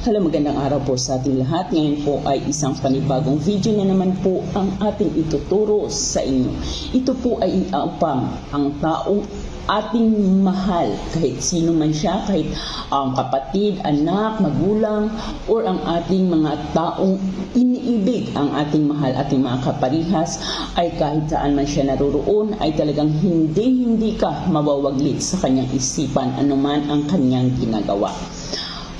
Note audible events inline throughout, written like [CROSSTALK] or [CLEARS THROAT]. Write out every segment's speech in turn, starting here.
Hello, magandang araw po sa ating lahat. Ngayon po ay isang panibagong video na naman po ang ating ituturo sa inyo. Ito po ay iapang ang taong ating mahal, kahit sino man siya, kahit ang kapatid, anak, magulang, or ang ating mga taong iniibig ang ating mahal, ating mga kaparihas, ay kahit saan man siya naroroon, ay talagang hindi-hindi ka mawawaglit sa kanyang isipan, anuman ang kanyang ginagawa.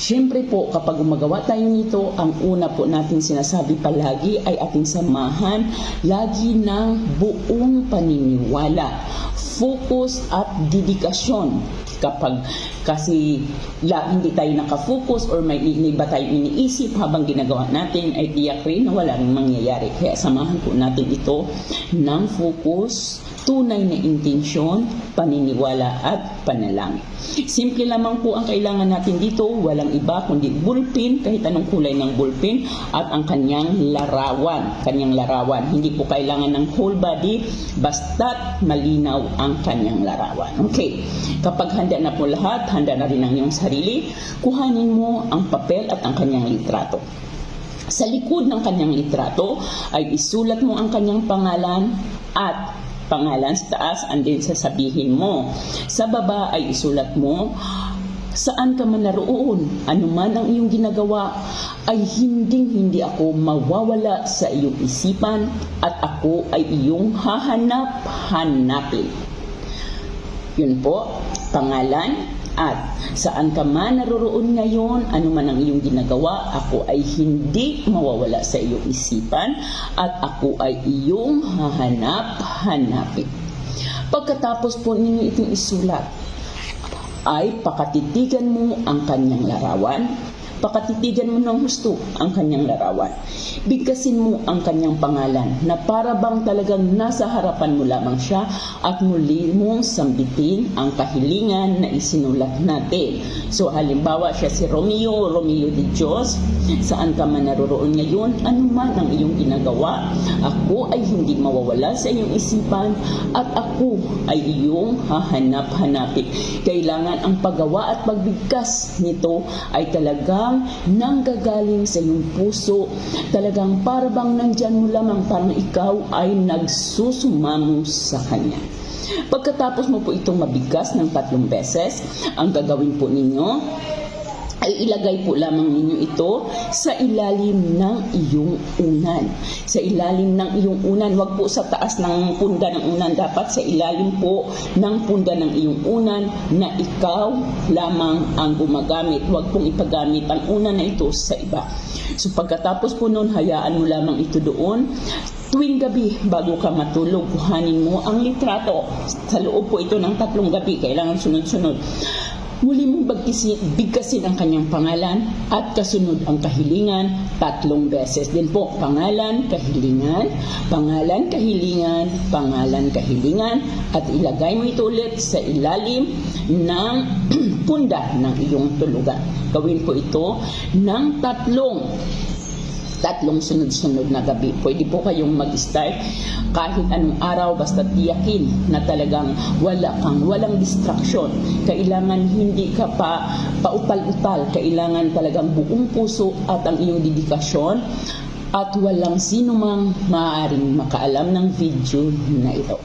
Siyempre po, kapag gumagawa tayo nito, ang una po natin sinasabi palagi ay ating samahan lagi ng buong paniniwala, focus at dedikasyon. Kapag kasi la, hindi tayo nakafocus or may, iba tayo iniisip habang ginagawa natin, ay tiyak rin na wala rin mangyayari. Kaya samahan po natin ito ng focus, tunay na intensyon, paniniwala at panalangin. Simple lamang po ang kailangan natin dito, walang iba kundi bulpin, kahit anong kulay ng bulpin, at ang kanyang larawan, kanyang larawan. Hindi po kailangan ng whole body, basta't malinaw ang kanyang larawan. Okay, kapag handa na po lahat, handa na rin ang iyong sarili, kuhanin mo ang papel at ang kanyang litrato. Sa likod ng kanyang litrato ay isulat mo ang kanyang pangalan at pangalan sa taas and then sasabihin mo. Sa baba ay isulat mo saan ka man naroon, anuman ang iyong ginagawa, ay hinding hindi ako mawawala sa iyong isipan at ako ay iyong hahanap-hanapin. Yun po, pangalan, at saan ka man naroroon ngayon, ano man ang iyong ginagawa, ako ay hindi mawawala sa iyong isipan at ako ay iyong hahanap-hanapin. Pagkatapos po ninyo itong isulat, ay pakatitigan mo ang kanyang larawan, pakatitigan mo ng gusto ang kanyang larawan. Bigkasin mo ang kanyang pangalan na para bang talagang nasa harapan mo lamang siya at muli mong sambitin ang kahilingan na isinulat natin. So halimbawa siya si Romeo, Romeo de Diyos, saan ka man naroroon ngayon, anuman ang iyong ginagawa, ako ay hindi mawawala sa iyong isipan at ako ay iyong hahanap-hanapin. Kailangan ang paggawa at pagbigkas nito ay talagang nanggagaling sa iyong puso. Talagang para bang nandyan mo lamang parang ikaw ay nagsusumamo sa Kanya. Pagkatapos mo po itong mabigkas ng tatlong beses, ang gagawin po ninyo ay ilagay po lamang ninyo ito sa ilalim ng iyong unan. Sa ilalim ng iyong unan, wag po sa taas ng punda ng unan, dapat sa ilalim po ng punda ng iyong unan na ikaw lamang ang gumagamit. Wag pong ipagamit ang unan na ito sa iba. So pagkatapos po noon, hayaan mo lamang ito doon tuwing gabi bago ka matulog, kuhanin mo ang litrato. Sa loob po ito ng tatlong gabi, kailangan sunod-sunod. Muli mong bigkasin ang kanyang pangalan at kasunod ang kahilingan tatlong beses. Din po, pangalan, kahilingan, pangalan, kahilingan, pangalan, kahilingan at ilagay mo ito ulit sa ilalim ng [CLEARS THROAT] punda ng iyong tulugan. Gawin po ito ng tatlong tatlong sunod-sunod na gabi. Pwede po kayong mag-start kahit anong araw basta tiyakin na talagang wala kang walang distraction. Kailangan hindi ka pa pautal-utal. Kailangan talagang buong puso at ang iyong dedikasyon at walang sino mang maaaring makaalam ng video na ito.